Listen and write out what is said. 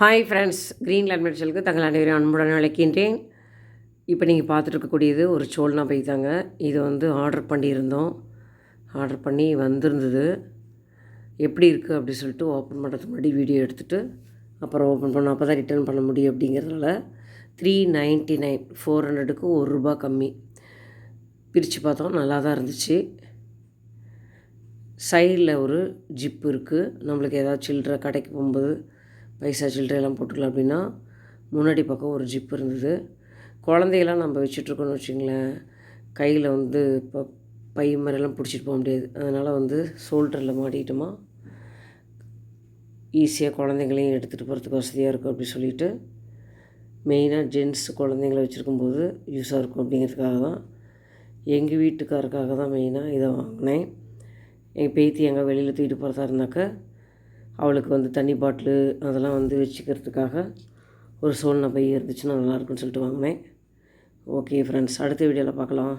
Hi friends green land மெடிசலுக்கு தங்கள் அனைவரையும் அன்புடன் அழைக்கின்றேன். இப்போ நீங்கள் பார்த்துட்டு இருக்கக்கூடியது ஒரு சோல்னா பை தாங்க. இது வந்து ஆர்டர் பண்ணியிருந்தோம். ஆர்டர் பண்ணி வந்திருந்தது. எப்படி இருக்குது அப்படி சொல்லிட்டு ஓப்பன் பண்ணுறதுக்கு முன்னாடி வீடியோ எடுத்துகிட்டு அப்புறம் ஓப்பன் பண்ணோம். அப்போ தான் ரிட்டர்ன் பண்ண முடியும் அப்படிங்கிறதுனால த்ரீ நைன்ட்டி நைன் ஃபோர் ஹண்ட்ரடுக்கு ஒரு ரூபா கம்மி. பிரித்து பார்த்தோம் நல்லா தான் இருந்துச்சு. சைடில் ஒரு ஜிப்பு இருக்குது நம்மளுக்கு ஏதாவது சில்லற கடைக்கு போகும்போது பைசா சில்லறை எல்லாம் போட்டுக்கலாம் அப்படின்னா முன்னாடி பக்கம் ஒரு ஜிப் இருந்தது. குழந்தையெல்லாம் நம்ம வச்சிட்ருக்கோன்னு வச்சுங்களேன் கையில் வந்து இப்போ பை மாதிரிலாம் பிடிச்சிட்டு போக முடியாது. அதனால் வந்து ஷோல்டரில் மாட்டிக்கிட்டோமா? ஈஸியாக குழந்தைங்களையும் எடுத்துகிட்டு போகிறதுக்கு வசதியாக இருக்கும் அப்படி சொல்லிட்டு மெயினாக ஜென்ஸ் குழந்தைங்கள வச்சுருக்கும்போது யூஸாக இருக்கும் அப்படிங்கிறதுக்காக தான் எங்கள் வீட்டுக்காரருக்காக தான் மெயினாக இதை வாங்கினேன். எங்கள் பேத்தி எங்கே வெளியில் தூக்கிட்டு போகிறதா இருந்தாக்கா அவளுக்கு வந்து தண்ணி பாட்டிலு அதெல்லாம் வந்து வச்சுக்கிறதுக்காக ஒரு சோல்னா பை இருந்துச்சுன்னா நல்லாயிருக்குன்னு சொல்லிட்டு வாங்கினேன். ஓகே ஃப்ரெண்ட்ஸ் அடுத்த வீடியோவில் பார்க்கலாம்.